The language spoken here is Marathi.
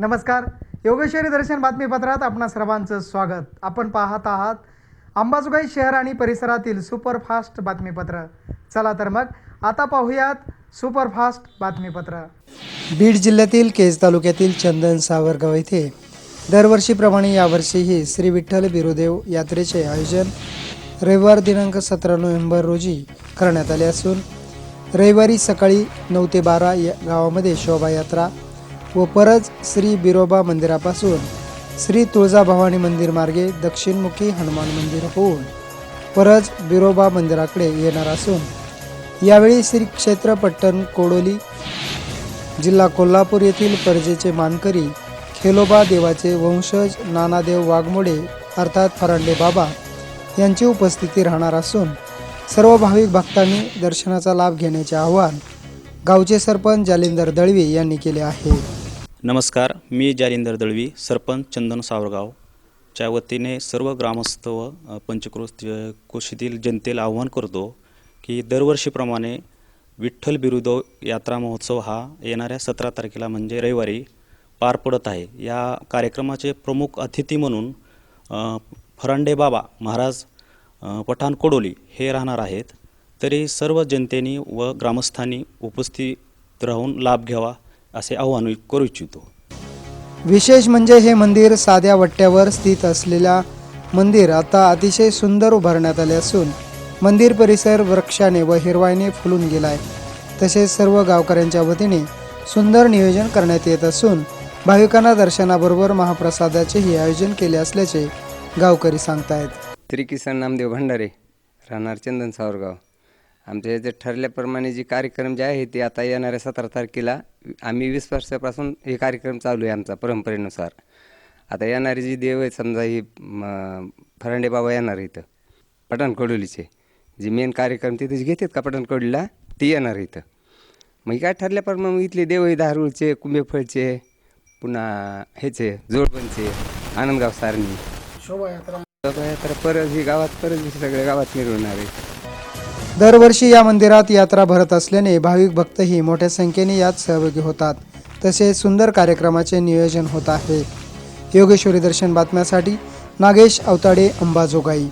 नमस्कार. योगेश्वरी दर्शन बातमीपत्रात आपणा सर्वांचं स्वागत. आपण पाहत आहात अंबाजोगाई शहर आणि परिसरातील सुपरफास्ट बातमीपत्र. चला तर मग आता पाहूयात सुपरफास्ट बातमीपत्र. बीड जिल्ह्यातील केज तालुक्यातील चंदन सावरगाव येथे दरवर्षीप्रमाणे यावर्षीही श्री विठ्ठल बिरुदेव यात्रेचे आयोजन रविवार दिनांक सतरा नोव्हेंबर रोजी करण्यात आले असून रविवारी सकाळी नऊ ते बारा या गावामध्ये शोभायात्रा व परत श्री बिरोबा मंदिरापासून श्री तुळजाभवानी मंदिर मार्गे दक्षिणमुखी हनुमान मंदिर होऊन परत बिरोबा मंदिराकडे येणार असून यावेळी श्री क्षेत्र पट्टण कोडोली जिल्हा कोल्हापूर येथील परजेचे मानकरी खेलोबा देवाचे वंशज नानादेव वाघमोडे अर्थात फरांडे बाबा यांची उपस्थिती राहणार असून सर्व भाविक भक्तांनी दर्शनाचा लाभ घेण्याचे आवाहन गावचे सरपंच जालिंदर दळवी यांनी केले आहे. नमस्कार मी जालिंदर दळवी सरपंच चंदन सावरगावच्या वतीने सर्व ग्रामस्थ व अ, पंचक्रोश कोशीतील जनतेला आव्हान करतो की दरवर्षीप्रमाणे विठ्ठल बिरुदो यात्रा महोत्सव हा येणाऱ्या सतरा तारखेला म्हणजे रविवारी पार पडत आहे. या कार्यक्रमाचे प्रमुख अतिथी म्हणून फरांडे बाबा महाराज पठाण कोडोली हे राहणार आहेत. तरी सर्व जनतेनी व ग्रामस्थांनी उपस्थित राहून लाभ घ्यावा. असे आवाहन करू इच्छितो. विशेष म्हणजे हे मंदिर साध्या वट्ट्यावर स्थित असलेल्या मंदिर आता अतिशय सुंदर उभारण्यात आले असून मंदिर परिसर वृक्षाने व हिरवाईने फुलून गेला आहे तसेच सर्व गावकऱ्यांच्या वतीने सुंदर नियोजन करण्यात येत असून भाविकांना दर्शनाबरोबर महाप्रसादाचेही आयोजन केले असल्याचे गावकरी सांगतायत. त्रिकिसन नामदेव भंडारे राहणार चंदन सावरगाव. आमच्या याचे ठरल्याप्रमाणे जे कार्यक्रम जे आहे ते आता येणाऱ्या सतरा तारखेला आम्ही वीस वर्षापासून हे कार्यक्रम चालू आहे आमचा परंपरेनुसार. आता येणारे जी देव आहे समजा ही फरांडे बाबा येणार इथं पठाणकोडोलीचे. जे मेन कार्यक्रम तिथे घेतात का पठाणकोडीला? ते येणार इथं. मग काय ठरल्याप्रमाणे मग इथले देव आहे धारूरचे कुंभेफळचे पुन्हा ह्याचे जोडबनचे आनंदगाव सारणी. शोभायात्रा. परत ही गावात परत सगळ्या गावात मिरवणार आहे. दरवर्षी या मंदिरात यात्रा भरत असल्याने भाविक भक्तही मोठ्या संख्येने यात सहभागी होतात. तसेच सुंदर कार्यक्रमाचे नियोजन होत आहे. योगेश्वरी दर्शन बातम्यासाठी नागेश अवताडे अंबाजोगाई.